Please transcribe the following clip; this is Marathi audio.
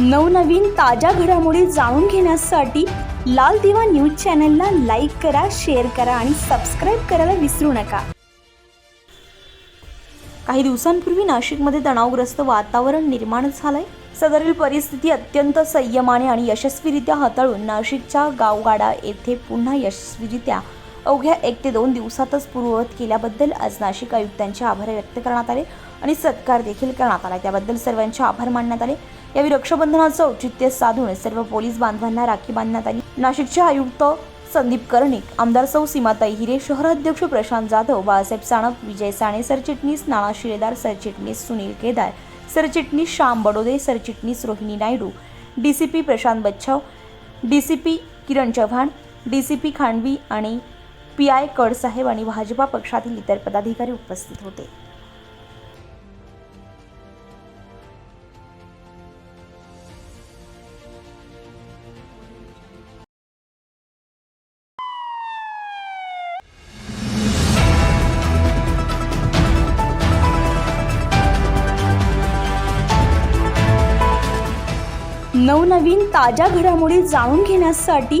नवनवीन ताज्या घडामोडी जाणून घेण्यासाठी लाल दिवा न्यूज चॅनलला लाईक करा शेअर करा आणि सबस्क्राईब करायला विसरू नका. काही दिवसांपूर्वी नाशिकमध्ये तणावग्रस्त वातावरण निर्माण झालंय. सदरील परिस्थिती अत्यंत संयमाने आणि यशस्वीरित्या हाताळून नाशिकच्या गावगाडा येथे पुन्हा यशस्वीरित्या अवघ्या एक ते दोन दिवसातच पूर्ववत केल्याबद्दल आज नाशिक आयुक्तांचे आभार व्यक्त करण्यात आले आणि सत्कार देखील करण्यात आला. त्याबद्दल सर्वांचे आभार मानण्यात आले. यावेळी रक्षाबंधनाचं औचित्य साधून सर्व पोलीस बांधवांना राखी बांधण्यात आली. नाशिकचे आयुक्त संदीप कर्णिक आमदार सौ सीमाताई हिरे शहराध्यक्ष प्रशांत जाधव बाळासाहेब साणप विजय साणे सरचिटणीस नाना शिरेदार सरचिटणीस सुनील केदार सरचिटणीस श्याम बडोदे सरचिटणीस Rohini Naidu D C P Prashant Bachhav D C P Kiran Chavan D C P Khandvi आणि पी आय कडसाहेब आणि भाजपा पक्षातील इतर पदाधिकारी उपस्थित होते. नवनवीन ताज्या घडामोडी जाणून घेण्यासाठी